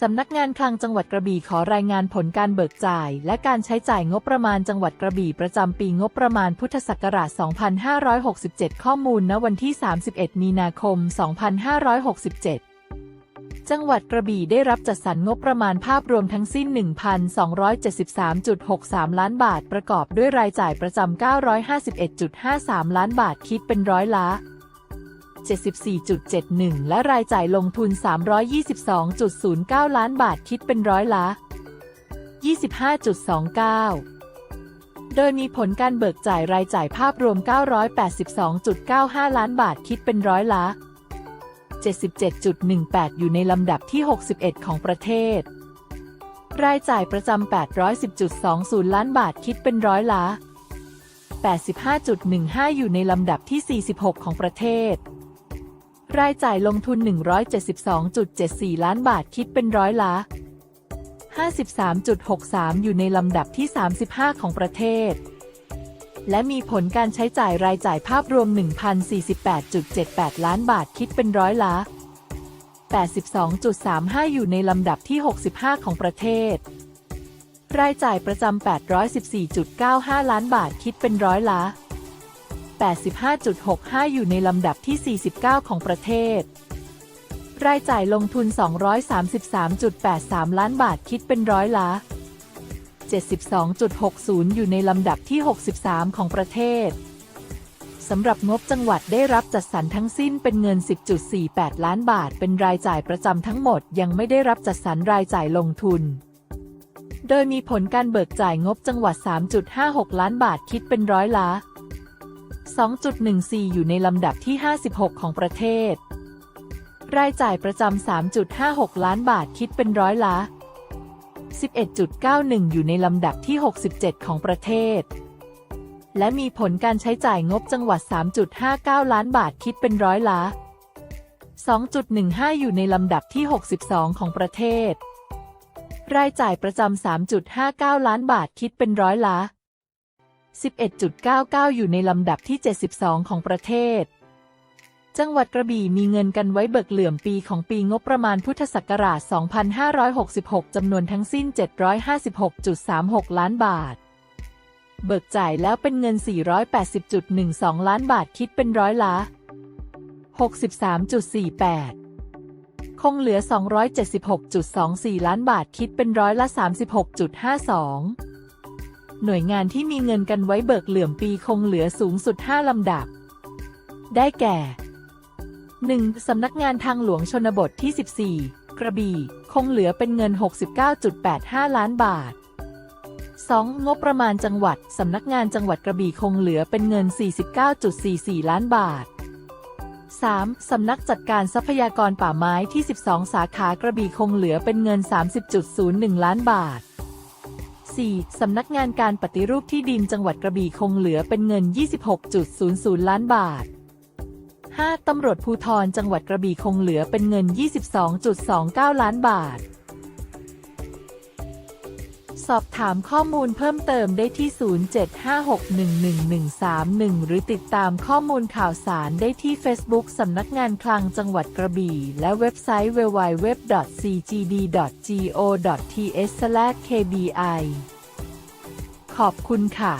สำนักงานคลังจังหวัดกระบี่ขอรายงานผลการเบิกจ่าย และการใช้จ่ายงบประมาณจังหวัดกระบี่ประจำปีงบประมาณพุทธศักราช 2567 ข้อมูลณวันที่ 31 มีนาคม 2567จังหวัดกระบี่ได้รับจัดสรรงบประมาณภาพรวมทั้งสิ้น 1,273.63 ล้านบาท ประกอบด้วยรายจ่ายประจำ 951.53 ล้านบาท คิดเป็นร้อยละ 74.71 และรายจ่ายลงทุน 322.09 ล้านบาทคิดเป็นร้อยละ 25.29 โดยมีผลการเบิกจ่ายรายจ่ายภาพรวม 982.95 ล้านบาทคิดเป็นร้อยละ 77.18 อยู่ในลำดับที่ 61 ของประเทศ รายจ่ายประจำ 810.20 ล้านบาทคิดเป็นร้อยละ85.15 อยู่ในลำดับที่ 46 ของประเทศ รายจ่ายลงทุน 172.74 ล้านบาทคิดเป็นร้อยละ 53.63 อยู่ในลำดับที่ 35 ของประเทศ และมีผลการใช้จ่ายรายจ่ายภาพรวม 1,048.78 ล้านบาทคิดเป็นร้อยละ 82.35 อยู่ในลำดับที่ 65 ของประเทศ รายจ่ายประจำ 814.95 ล้านบาทคิดเป็นร้อยละ 85.65 อยู่ในลำดับที่ 49 ของประเทศ รายจ่ายลงทุน 233.83 ล้านบาทคิดเป็นร้อยละ 72.60 อยู่ในลำดับที่ 63 ของประเทศสำหรับงบจังหวัดได้รับจัดสรรทั้งสิ้นเป็นเงิน 10.48 ล้านบาท เป็นรายจ่ายประจำทั้งหมดยังไม่ได้รับจัดสรรรายจ่ายลงทุน โดยมีผลการเบิกจ่ายงบจังหวัด 3.56 ล้านบาทคิดเป็นร้อยละ 2.14 อยู่ในลำดับที่ 56 ของประเทศ รายจ่ายประจำ 3.56 ล้านบาทคิดเป็นร้อยละ 11.91 อยู่ในลำดับที่ 67 ของประเทศ และมีผลการใช้จ่ายงบจังหวัด 3.59 ล้านบาทคิดเป็นร้อยละ 2.15 อยู่ในลำดับที่ 62 ของประเทศ รายจ่ายประจำ 3.59 ล้านบาทคิดเป็นร้อยละ 11.99 อยู่ในลำดับที่ 72 ของประเทศ จังหวัดกระบี่มีเงินกันไว้เบิกเหลื่อมปีของปีงบประมาณพุทธศักราช 2566 จำนวนทั้งสิ้น 756.36 ล้านบาท เบิกจ่ายแล้วเป็นเงิน 480.12 ล้านบาทคิดเป็นร้อยละ 63.48คงเหลือ 276.24 ล้านบาท คิดเป็นร้อยละ 36.52 หน่วยงานที่มีเงินกันไว้เบิกเหลื่อมปีคงเหลือสูงสุด 5 ลำดับ ได้แก่ 1. สำนักงานทางหลวงชนบทที่ 14 กระบี่ คงเหลือเป็นเงิน 69.85 ล้านบาท 2. งบประมาณจังหวัด สำนักงานจังหวัดกระบี่คงเหลือเป็นเงิน 49.44 ล้านบาท 3. สำนักจัดการทรัพยากรป่าไม้ที่ 12 สาขากระบี่คงเหลือเป็นเงิน 30.01 ล้านบาท 4. สำนักงานการปฏิรูปที่ดินจังหวัดกระบี่คงเหลือเป็นเงิน 26.00 ล้านบาท 5. ตำรวจภูธรจังหวัดกระบี่คงเหลือเป็นเงิน 22.29 ล้านบาท สอบถามข้อมูลเพิ่มเติมได้ที่ 0756111131 หรือติดตามข้อมูลข่าวสารได้ที่ Facebook สำนักงานคลังจังหวัดกระบี่ และเว็บไซต์ www.cgd.go.th/kbi ขอบคุณค่ะ